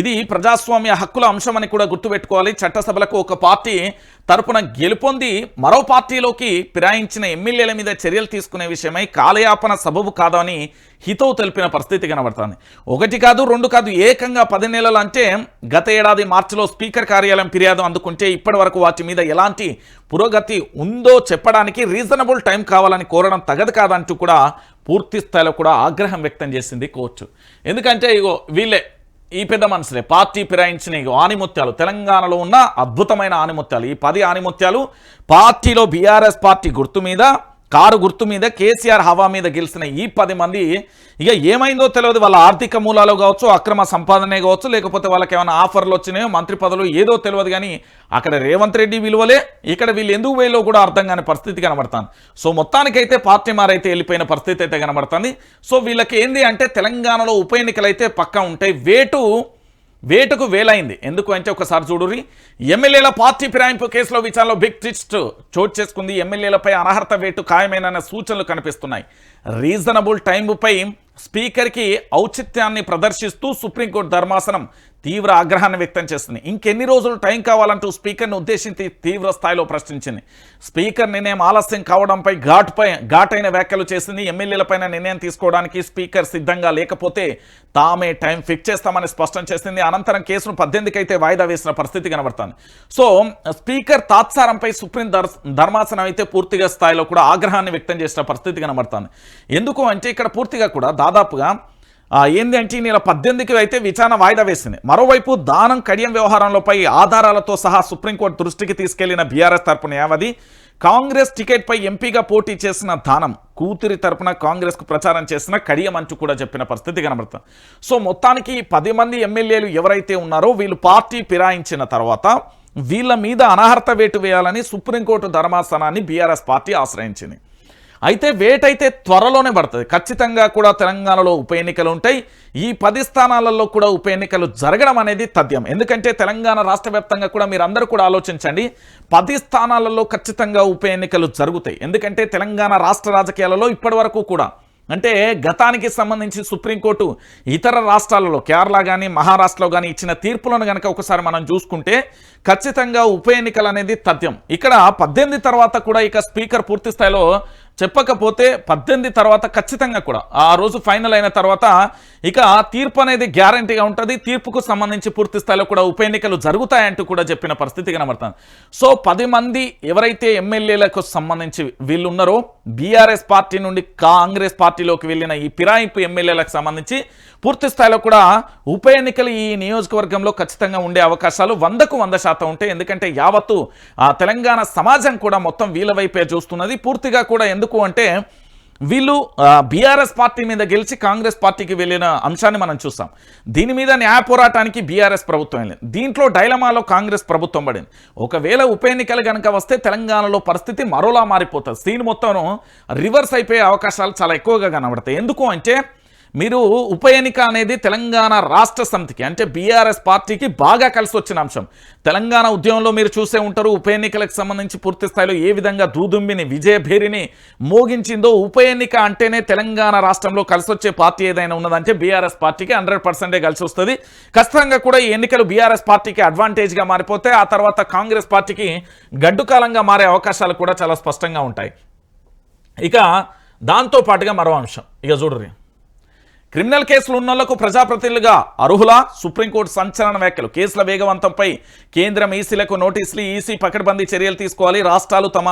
ఇది ప్రజాస్వామ్య హక్కుల అంశమని కూడా గుర్తుపెట్టుకోవాలి. చట్టసభలకు ఒక పార్టీ తరపున గెలుపొంది మరో పార్టీలోకి ఫిరాయించిన ఎమ్మెల్యేల మీద చర్యలు తీసుకునే విషయమై కాలయాపన సబబు కాదని హితవు తెలిపిన పరిస్థితి కనబడుతుంది. ఒకటి కాదు రెండు కాదు ఏకంగా పది నెలలు అంటే గత ఏడాది మార్చిలో స్పీకర్ కార్యాలయం ఫిర్యాదు అందుకుంటే ఇప్పటి వరకు వాటి మీద ఎలాంటి పురోగతి ఉందో చెప్పడానికి రీజనబుల్ టైం కావాలని కోరడం తగదు కాదంటూ కూడా పూర్తి స్థాయిలో కూడా ఆగ్రహం వ్యక్తం చేసింది కోర్టు ఎందుకంటే ఇగో వీళ్ళే ఈ పెద్ద మనుషులే పార్టీ ఫిరాయించిన ఆనిముత్యాలు తెలంగాణలో ఉన్న అద్భుతమైన ఆనిముత్యాలు. ఈ పది ఆనిముత్యాలు పార్టీలో బీఆర్ఎస్ పార్టీ గుర్తు మీద కారు గుర్తు మీద కేసీఆర్ హవా మీద గెలిచిన ఈ పది మంది ఇక ఏమైందో తెలియదు. వాళ్ళ ఆర్థిక మూలాలు కావచ్చు అక్రమ సంపాదనే కావచ్చు లేకపోతే వాళ్ళకి ఏమైనా ఆఫర్లు వచ్చినాయో మంత్రి పదవులు ఏదో తెలియదు కానీ అక్కడ రేవంత్ రెడ్డి విలువలే. ఇక్కడ వీళ్ళు ఎందుకు వేలో కూడా అర్థం కాని పరిస్థితి కనబడుతుంది. సో మొత్తానికైతే పార్టీ మారైతే వెళ్ళిపోయిన పరిస్థితి అయితే కనబడుతుంది. సో వీళ్ళకి ఏంది అంటే తెలంగాణలో ఉప ఎన్నికలు అయితే పక్కా ఉంటాయి వేటు వేటకు వేలైంది. ఎందుకు అంటే ఒకసారి చూడురి ఎమ్మెల్యేల పార్టీ ఫిరాయింపు కేసులో విచారణలో బిగ్ ట్విస్ట్ చోటు చేసుకుంది. ఎమ్మెల్యేలపై అనర్హత వేటు ఖాయమైన సూచనలు కనిపిస్తున్నాయి. రీజనబుల్ టైంపై స్పీకర్కి ఔచిత్యాన్ని ప్రదర్శిస్తూ సుప్రీంకోర్టు ధర్మాసనం తీవ్ర ఆగ్రహాన్ని వ్యక్తం చేస్తుంది. ఇంకెన్ని రోజులు టైం కావాలంటూ స్పీకర్ని ఉద్దేశించి తీవ్ర స్థాయిలో ప్రశ్నించింది. స్పీకర్ నిర్ణయం ఆలస్యం కావడంపై ఘాటుపై ఘాటైన వ్యాఖ్యలు చేసింది. ఎమ్మెల్యేలపైన నిర్ణయం తీసుకోవడానికి స్పీకర్ సిద్ధంగా లేకపోతే తామే టైం ఫిక్స్ చేస్తామని స్పష్టం చేసింది. అనంతరం కేసును పద్దెనిమిదికి అయితే వాయిదా వేసిన పరిస్థితి కనబడుతుంది. సో స్పీకర్ తాత్సారంపై సుప్రీం ధర్ ధర్మాసనం అయితే పూర్తిగా స్థాయిలో కూడా ఆగ్రహాన్ని వ్యక్తం చేసిన పరిస్థితి కనబడుతుంది. ఎందుకు అంటే ఇక్కడ పూర్తిగా కూడా దాదాపుగా ఏంది అంటే ఈ నెల పద్దెనిమిదికి అయితే విచారణ వాయిదా వేసింది. మరోవైపు దానం కడియం వ్యవహారంలోపై ఆధారాలతో సహా సుప్రీంకోర్టు దృష్టికి తీసుకెళ్ళిన బీఆర్ఎస్ తరపు న్యాయవాది కాంగ్రెస్ టికెట్పై ఎంపీగా పోటీ చేసిన దానం కూతురి తరపున కాంగ్రెస్కు ప్రచారం చేసిన కడియం అంటూ కూడా చెప్పిన పరిస్థితి కనబడుతుంది. సో మొత్తానికి పది మంది ఎమ్మెల్యేలు ఎవరైతే ఉన్నారో వీళ్ళు పార్టీ ఫిరాయించిన తర్వాత వీళ్ళ మీద అనర్హత వేటు వేయాలని సుప్రీంకోర్టు ధర్మాసనాన్ని బీఆర్ఎస్ పార్టీ ఆశ్రయించింది. అయితే వేటైతే త్వరలోనే పడుతుంది. ఖచ్చితంగా కూడా తెలంగాణలో ఉప ఎన్నికలు ఉంటాయి. ఈ పది స్థానాలలో కూడా ఉప ఎన్నికలు జరగడం అనేది తథ్యం. ఎందుకంటే తెలంగాణ రాష్ట్ర వ్యాప్తంగా కూడా మీరు అందరూ కూడా ఆలోచించండి. పది స్థానాలలో ఖచ్చితంగా ఉప ఎన్నికలు జరుగుతాయి. ఎందుకంటే తెలంగాణ రాష్ట్ర రాజకీయాలలో ఇప్పటి వరకు కూడా అంటే గతానికి సంబంధించి సుప్రీంకోర్టు ఇతర రాష్ట్రాలలో కేరళ కానీ మహారాష్ట్రలో కానీ ఇచ్చిన తీర్పులను కనుక ఒకసారి మనం చూసుకుంటే ఖచ్చితంగా ఉప ఎన్నికలు అనేది తథ్యం. ఇక్కడ పద్దెనిమిది తర్వాత కూడా ఇక స్పీకర్ పూర్తి స్థాయిలో చెప్పకపోతే పద్దెనిమిది తర్వాత ఖచ్చితంగా కూడా ఆ రోజు ఫైనల్ అయిన తర్వాత ఇక తీర్పు అనేది గ్యారంటీగా ఉంటుంది. తీర్పుకు సంబంధించి పూర్తి స్థాయిలో కూడా ఉప ఎన్నికలు జరుగుతాయంటూ కూడా చెప్పిన పరిస్థితి కనబడుతుంది. సో పది మంది ఎవరైతే ఎమ్మెల్యేలకు సంబంధించి వీళ్ళు ఉన్నారో బీఆర్ఎస్ పార్టీ నుండి కాంగ్రెస్ పార్టీలోకి వెళ్ళిన ఈ పిరాయింపు ఎమ్మెల్యేలకు సంబంధించి పూర్తి స్థాయిలో కూడా ఉప ఎన్నికలు ఈ నియోజకవర్గంలో ఖచ్చితంగా ఉండే అవకాశాలు వందకు వంద శాతం ఉంటాయి. ఎందుకంటే యావత్తు ఆ తెలంగాణ సమాజం కూడా మొత్తం వీళ్ళ వైపే చూస్తున్నది. పూర్తిగా కూడా ఎందుకు అంటే వీళ్ళు బీఆర్ఎస్ పార్టీ మీద గెలిచి కాంగ్రెస్ పార్టీకి వెళ్ళిన అంశాన్ని మనం చూస్తాం. దీని మీద న్యాయ పోరాటానికి బీఆర్ఎస్ ప్రభుత్వం వెళ్ళింది. దీంట్లో డైలమాలో కాంగ్రెస్ ప్రభుత్వం పడింది. ఒకవేళ ఉప ఎన్నికలు కనుక వస్తే తెలంగాణలో పరిస్థితి మరోలా మారిపోతుంది. సీన్ మొత్తం రివర్స్ అయిపోయే అవకాశాలు చాలా ఎక్కువగా కనబడతాయి. ఎందుకు అంటే మీరు ఉప ఎన్నిక అనేది తెలంగాణ రాష్ట్ర సమితికి అంటే బీఆర్ఎస్ పార్టీకి బాగా కలిసి వచ్చిన అంశం. తెలంగాణ ఉద్యమంలో మీరు చూసే ఉంటారు ఉప ఎన్నికలకు సంబంధించి పూర్తి స్థాయిలో ఏ విధంగా దూదుంబిని విజయభేరిని మోగించిందో ఉప ఎన్నిక అంటేనే తెలంగాణ రాష్ట్రంలో కలిసి వచ్చే పార్టీ ఏదైనా ఉన్నదంటే బీఆర్ఎస్ పార్టీకి హండ్రెడ్ పర్సెంటే కలిసి వస్తుంది ఖచ్చితంగా కూడా ఈ ఎన్నికలు బీఆర్ఎస్ పార్టీకి అడ్వాంటేజ్గా మారిపోతే ఆ తర్వాత కాంగ్రెస్ పార్టీకి గడ్డుకాలంగా మారే అవకాశాలు కూడా చాలా స్పష్టంగా ఉంటాయి. ఇక దాంతో పాటుగా మరో అంశం. ఇక చూడరు. క్రిమినల్ కేసులు ఉన్నోళ్ళకు ప్రజాప్రతినిధులుగా అర్హులా? సుప్రీంకోర్టు సంచలన వ్యాఖ్యలు. కేసుల వేగవంతంపై కేంద్రం ఈసీలకు నోటీసులు ఈసీ పకడ్బందీ చర్యలు తీసుకోవాలి. రాష్ట్రాలు తమ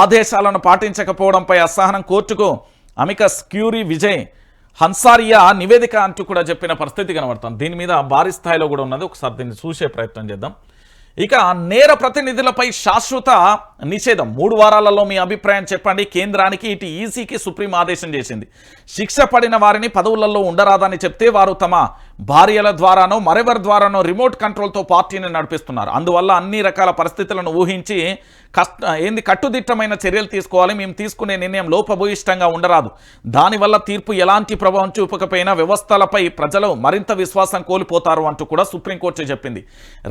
ఆదేశాలను పాటించకపోవడంపై అసహనం కోర్టుకు అమికస్ క్యూరీ విజయ్ హన్సారియా నివేదిక అంటూ కూడా చెప్పిన పరిస్థితి కనబడుతుంది. దీని మీద భారీ స్థాయిలో కూడా ఉన్నది. ఒకసారి దీన్ని చూసే ప్రయత్నం చేద్దాం. ఇక నేర ప్రతినిధులపై శాశ్వత నిషేధం. మూడు వారాలలో మీ అభిప్రాయం చెప్పండి. కేంద్రానికి ఇటు ఈసీకి సుప్రీం ఆదేశం చేసింది. శిక్ష పడిన వారిని పదవులలో ఉండరాదని చెప్తే వారు తమ భార్యల ద్వారానో మరెవరి ద్వారానో రిమోట్ కంట్రోల్తో పార్టీని నడిపిస్తున్నారు. అందువల్ల అన్ని రకాల పరిస్థితులను ఊహించి కష్ట ఏంది కట్టుదిట్టమైన చర్యలు తీసుకోవాలి. మేము తీసుకునే నిర్ణయం లోపభూయిష్టంగా ఉండరాదు. దానివల్ల తీర్పు ఎలాంటి ప్రభావం చూపకపోయినా వ్యవస్థలపై ప్రజలు మరింత విశ్వాసం కోల్పోతారు అంటూ కూడా సుప్రీంకోర్టు చెప్పింది.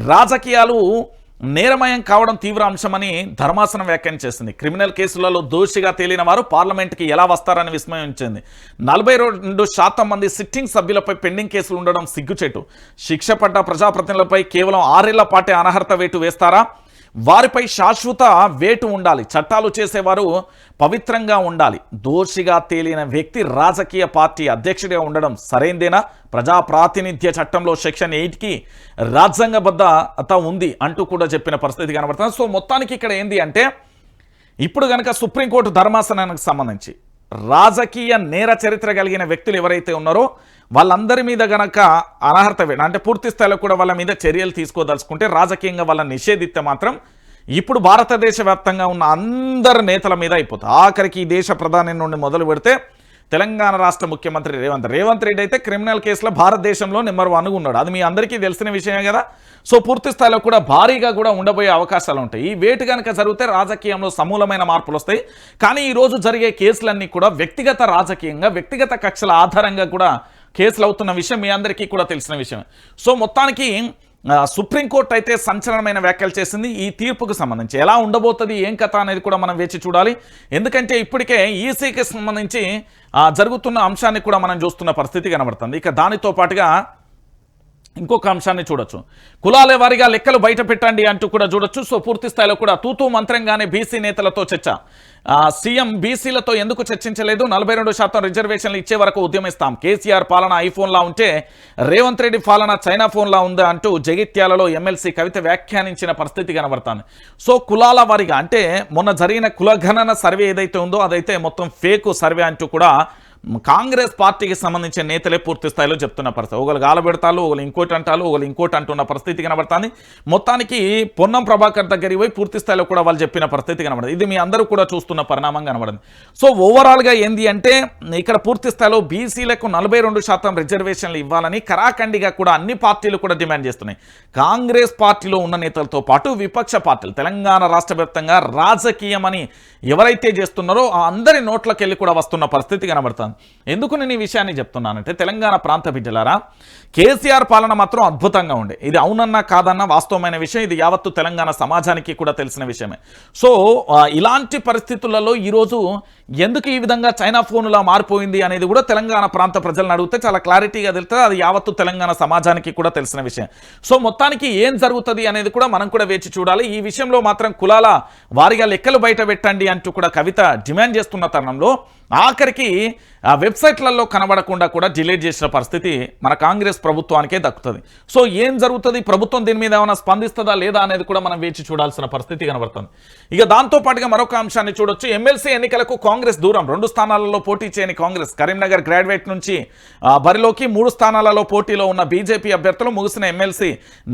రాజకీయాలు నేరమయం కావడం తీవ్ర అంశమని ధర్మాసనం వ్యాఖ్యానం చేసింది. క్రిమినల్ కేసులలో దోషిగా తేలిన వారు పార్లమెంట్కి ఎలా వస్తారని విస్మయించింది. నలభై రెండు శాతం మంది సిట్టింగ్ సభ్యులపై పెండింగ్ కేసులు ఉండడం సిగ్గుచేటు. శిక్ష పడ్డ ప్రజాప్రతినిధులపై కేవలం ఆరేళ్ళ పాటే అనర్హత వేటు వేస్తారా? వారిపై శాశ్వత వేటు ఉండాలి. చట్టాలు చేసేవారు పవిత్రంగా ఉండాలి. దోషిగా తేలిన వ్యక్తి రాజకీయ పార్టీ అధ్యక్షుడిగా ఉండడం సరైందేనా? ప్రజా ప్రాతినిధ్య చట్టంలో సెక్షన్ ఎయిట్కి రాజ్యాంగబద్ధత ఉంది అంటూ కూడా చెప్పిన పరిస్థితి కనబడుతుంది. సో మొత్తానికి ఇక్కడ ఏంది అంటే ఇప్పుడు కనుక సుప్రీంకోర్టు ధర్మాసనానికి సంబంధించి రాజకీయ నేర చరిత్ర కలిగిన వ్యక్తులు ఎవరైతే ఉన్నారో వాళ్ళందరి మీద గనక అనర్హత అంటే పూర్తి స్థాయిలో కూడా వాళ్ళ మీద చర్యలు తీసుకోదలుచుకుంటే రాజకీయంగా వాళ్ళని నిషేధిస్తే మాత్రం ఇప్పుడు భారతదేశ వ్యాప్తంగా ఉన్న అందరి నేతల మీద అయిపోతుంది ఆఖరికి ఈ దేశ ప్రధాని నుండి మొదలు పెడితే తెలంగాణ రాష్ట్ర ముఖ్యమంత్రి రేవంత్. రేవంత్ రెడ్డి అయితే క్రిమినల్ కేసులో భారతదేశంలో నెంబర్ వన్ ఉన్నాడు. అది మీ అందరికీ తెలిసిన విషయమే కదా. సో పూర్తి స్థాయిలో కూడా భారీగా కూడా ఉండబోయే అవకాశాలు ఉంటాయి. ఈ వేటు కనుక జరిగితే రాజకీయంలో సమూలమైన మార్పులు వస్తాయి. కానీ ఈరోజు జరిగే కేసులన్నీ కూడా వ్యక్తిగత రాజకీయంగా వ్యక్తిగత కక్షల ఆధారంగా కూడా కేసులు అవుతున్న విషయం మీ అందరికీ కూడా తెలిసిన విషయం సో మొత్తానికి సుప్రీంకోర్టు అయితే సంచలనమైన వ్యాఖ్యలు చేసింది ఈ తీర్పుకు సంబంధించి. ఎలా ఉండబోతుంది ఏం కథ అనేది కూడా మనం వేచి చూడాలి. ఎందుకంటే ఇప్పటికే ఈసీకి సంబంధించి జరుగుతున్న అంశాన్ని కూడా మనం చూస్తున్న పరిస్థితి కనబడుతుంది. ఇక దానితో పాటుగా ఇంకొక అంశాన్ని చూడొచ్చు. కులాల వారిగా లెక్కలు బయట పెట్టండి అంటూ కూడా చూడొచ్చు. సో పూర్తి స్థాయిలో కూడా తూతూ మంత్రంగానే బీసీ నేతలతో చర్చ. సీఎం బీసీలతో ఎందుకు చర్చించలేదు? నలభై రెండు శాతం రిజర్వేషన్లు ఇచ్చే వరకు ఉద్యమిస్తాం. కేసీఆర్ పాలన ఐఫోన్లా ఉంటే రేవంత్ రెడ్డి పాలన చైనా ఫోన్లా ఉందా అంటూ జగిత్యాలలో ఎమ్మెల్సీ కవిత వ్యాఖ్యానించిన పరిస్థితి కనబడుతుంది. సో కులాల వారిగా అంటే మొన్న జరిగిన కులగణన సర్వే ఏదైతే ఉందో అదైతే మొత్తం ఫేక్ సర్వే అంటూ కూడా కాంగ్రెస్ పార్టీకి సంబంధించిన నేతలే పూర్తి స్థాయిలో చెప్తున్న పరిస్థితి. ఒకరు గాలబెడతాలు ఒకరు ఇంకోటి అంటారు ఒకరు ఇంకోటి అంటున్న పరిస్థితి కనబడుతుంది. మొత్తానికి పొన్నం ప్రభాకర్ దగ్గరికి పోయి పూర్తి స్థాయిలో కూడా వాళ్ళు చెప్పిన పరిస్థితి కనబడింది. ఇది మీ అందరూ కూడా చూస్తున్న పరిణామం కనబడింది. సో ఓవరాల్గా ఏంది అంటే ఇక్కడ పూర్తి స్థాయిలో బీసీలకు నలభై రెండు శాతం రిజర్వేషన్లు ఇవ్వాలని కరాఖండిగా కూడా అన్ని పార్టీలు కూడా డిమాండ్ చేస్తున్నాయి. కాంగ్రెస్ పార్టీలో ఉన్న నేతలతో పాటు విపక్ష పార్టీలు తెలంగాణ రాష్ట్ర రాజకీయం రాజకీయమని ఎవరైతే చేస్తున్నారో అందరి నోట్లకెళ్ళి కూడా వస్తున్న పరిస్థితి కనబడుతుంది. ఎందుకు నేను ఈ విషయాన్ని చెప్తున్నానంటే తెలంగాణ ప్రాంత బిడ్డలారా కేసీఆర్ పాలన మాత్రం అద్భుతంగా ఉండే. ఇది అవునన్నా కాదన్నా వాస్తవమైన విషయం ఇది యావత్తు తెలంగాణ సమాజానికి కూడా తెలిసిన విషయమే. సో ఇలాంటి పరిస్థితులలో ఈరోజు ఎందుకు ఈ విధంగా చైనా ఫోనులా మారిపోయింది అనేది కూడా తెలంగాణ ప్రాంత ప్రజలను అడిగితే చాలా క్లారిటీగా తెలుస్తుంది. అది యావత్తు తెలంగాణ సమాజానికి కూడా తెలిసిన విషయం. సో మొత్తానికి ఏం జరుగుతుంది అనేది కూడా మనం కూడా వేచి చూడాలి. ఈ విషయంలో మాత్రం కులాల వారిగా లెక్కలు బయట పెట్టండి అంటూ కూడా కవిత డిమాండ్ చేస్తున్న తరుణంలో ఆఖరికి ఆ వెబ్సైట్లలో కనబడకుండా కూడా డిలీట్ చేసిన పరిస్థితి మన కాంగ్రెస్ ప్రభుత్వానికే దక్కుతుంది. సో ఏం జరుగుతుంది? ప్రభుత్వం దీని మీద ఏమైనా స్పందిస్తుందా లేదా అనేది కూడా మనం వేచి చూడాల్సిన పరిస్థితి కనబడుతుంది. ఇక దాంతో పాటుగా మరొక అంశాన్ని చూడొచ్చు. ఎమ్మెల్సీ ఎన్నికలకు కాంగ్రెస్ దూరం. రెండు స్థానాలలో పోటీ చేయని కాంగ్రెస్ కరీంనగర్ గ్రాడ్యుయేట్ నుంచి బరిలోకి మూడు స్థానాలలో పోటీలో ఉన్న బీజేపీ అభ్యర్థులు ముగిసిన ఎమ్మెల్సీ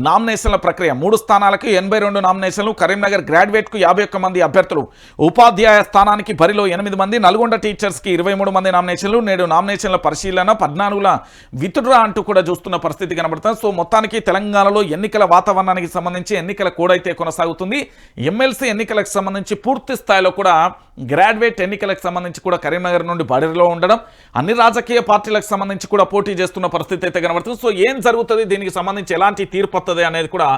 నామినేషన్ల ప్రక్రియ. మూడు స్థానాలకు ఎనభై రెండు నామినేషన్లు కరీంనగర్ గ్రాడ్యుయేట్కు యాభై మంది అభ్యర్థులు. ఉపాధ్యాయ స్థానానికి బరిలో ఎనిమిది మంది నల్గొండ టీచర్స్కి ఇరవై మూడు మంది నామినేషన్లు నేడు నామినేషన్ల పరిశీలన పద్నాలుగుల విత్డ్రా అంటూ కూడా చూస్తున్న పరిస్థితి కనబడుతుంది. సో మొత్తానికి తెలంగాణలో ఎన్నికల వాతావరణానికి సంబంధించి ఎన్నికల కోడైతే అయితే కొనసాగుతుంది. ఎమ్మెల్సీ ఎన్నికలకు సంబంధించి పూర్తి స్థాయిలో కూడా గ్రాడ్యుయేట్ ఎన్నికలకు సంబంధించి కూడా కరీంనగర్ నుండి బడిలో ఉండడం అన్ని రాజకీయ పార్టీలకు సంబంధించి కూడా పోటీ చేస్తున్న పరిస్థితి అయితే కనబడుతుంది. సో ఏం జరుగుతుంది? దీనికి సంబంధించి ఎలాంటి తీర్పు వస్తుంది అనేది కూడా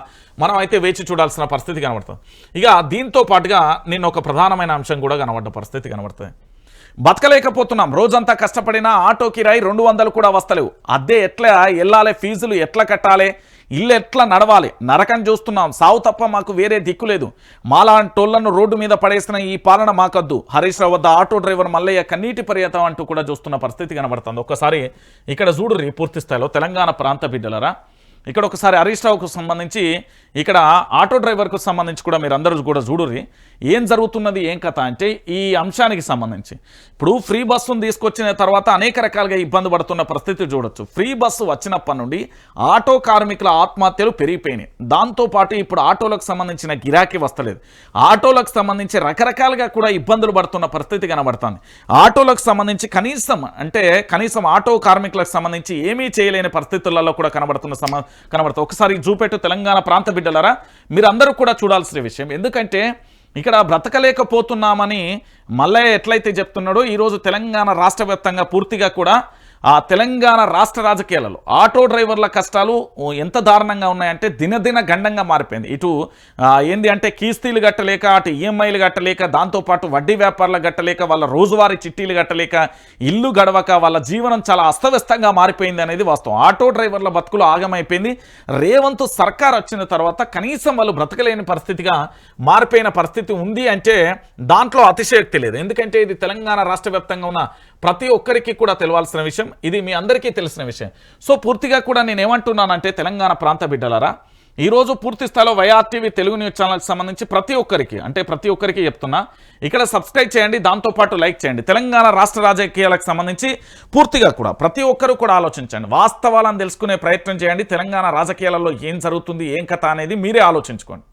మనం అయితే వేచి చూడాల్సిన పరిస్థితి కనబడుతుంది. ఇక దీంతో పాటుగా నిన్న ఒక ప్రధానమైన అంశం కూడా కనబడ్డ పరిస్థితి కనబడుతుంది. బతకలేకపోతున్నాం. రోజంతా కష్టపడినా ఆటో కిరాయి రెండు వందలు కూడా వస్తలేవు. అద్దె ఎట్లా వెళ్ళాలి ఫీజులు ఎట్లా కట్టాలి ఇల్లు ఎట్లా నడవాలి? నరకం చూస్తున్నాం. సావు తప్ప మాకు వేరే దిక్కు లేదు. మాలాంటోళ్ళను రోడ్డు మీద పడేసిన ఈ పాలన మాకద్దు. హరీష్ రావు వద్ద ఆటో డ్రైవర్ మల్లయ్య కన్నీటి పర్యటం అంటూ కూడా చూస్తున్న పరిస్థితి కనబడుతుంది. ఒక్కసారి ఇక్కడ చూడు పూర్తి స్థాయిలో తెలంగాణ ప్రాంత బిడ్డలరా. ఇక్కడ ఒకసారి హరీష్ రావుకు సంబంధించి ఇక్కడ ఆటో డ్రైవర్కు సంబంధించి కూడా మీరు అందరూ కూడా చూడుర్రి. ఏం జరుగుతున్నది ఏం కథ అంటే ఈ అంశానికి సంబంధించి. ఇప్పుడు ఫ్రీ బస్సును తీసుకొచ్చిన తర్వాత అనేక రకాలుగా ఇబ్బంది పడుతున్న పరిస్థితి చూడొచ్చు. ఫ్రీ బస్సు వచ్చినప్పటి నుండి ఆటో కార్మికుల ఆత్మహత్యలు పెరిగిపోయినాయి. దాంతోపాటు ఇప్పుడు ఆటోలకు సంబంధించిన గిరాకీ వస్తలేదు. ఆటోలకు సంబంధించి రకరకాలుగా కూడా ఇబ్బందులు పడుతున్న పరిస్థితి కనబడుతుంది. ఆటోలకు సంబంధించి కనీసం అంటే కనీసం ఆటో కార్మికులకు సంబంధించి ఏమీ చేయలేని పరిస్థితులలో కూడా కనబడుతున్న కనబడతాయి ఒకసారి చూపెట్టు తెలంగాణ ప్రాంత బిడ్డలరా మీరందరూ కూడా చూడాల్సిన విషయం. ఎందుకంటే ఇక్కడ బ్రతకలేకపోతున్నామని మల్లయ్య ఎట్లయితే చెప్తున్నాడో ఈరోజు తెలంగాణ రాష్ట్ర వ్యాప్తంగా పూర్తిగా కూడా ఆ తెలంగాణ రాష్ట్ర రాజకీయాలలో ఆటో డ్రైవర్ల కష్టాలు ఎంత దారుణంగా ఉన్నాయంటే దినదిన గండంగా మారిపోయింది. ఇటు ఏంది అంటే కీస్తీలు కట్టలేక అటు ఈఎంఐలు కట్టలేక దాంతోపాటు వడ్డీ వ్యాపారాలు కట్టలేక వాళ్ళ రోజువారీ చిట్టీలు కట్టలేక ఇల్లు గడవక వాళ్ళ జీవనం చాలా అస్తవ్యస్తంగా మారిపోయింది అనేది వాస్తవం. ఆటో డ్రైవర్ల బతుకులు ఆగమైపోయింది. రేవంత్ సర్కార్ వచ్చిన తర్వాత కనీసం వాళ్ళు బ్రతకలేని పరిస్థితిగా మారిపోయిన పరిస్థితి ఉంది అంటే దాంట్లో అతిశయోక్తి లేదు. ఎందుకంటే ఇది తెలంగాణ రాష్ట్ర వ్యాప్తంగా ఉన్న ప్రతి ఒక్కరికి కూడా తెలవాల్సిన విషయం. ఇది మీ అందరికీ తెలిసిన విషయం. సో పూర్తిగా కూడా నేను ఏమంటున్నానంటే తెలంగాణ ప్రాంత బిడ్డలారా ఈరోజు పూర్తి స్థాయిలో వైఆర్టీవీ తెలుగు న్యూస్ ఛానల్కి సంబంధించి ప్రతి ఒక్కరికి అంటే ప్రతి ఒక్కరికి చెప్తున్నా ఇక్కడ సబ్స్క్రైబ్ చేయండి దాంతోపాటు లైక్ చేయండి. తెలంగాణ రాష్ట్ర రాజకీయాలకు సంబంధించి పూర్తిగా కూడా ప్రతి ఒక్కరు కూడా ఆలోచించండి. వాస్తవాలను తెలుసుకునే ప్రయత్నం చేయండి. తెలంగాణ రాజకీయాలలో ఏం జరుగుతుంది ఏం కథ అనేది మీరే ఆలోచించుకోండి.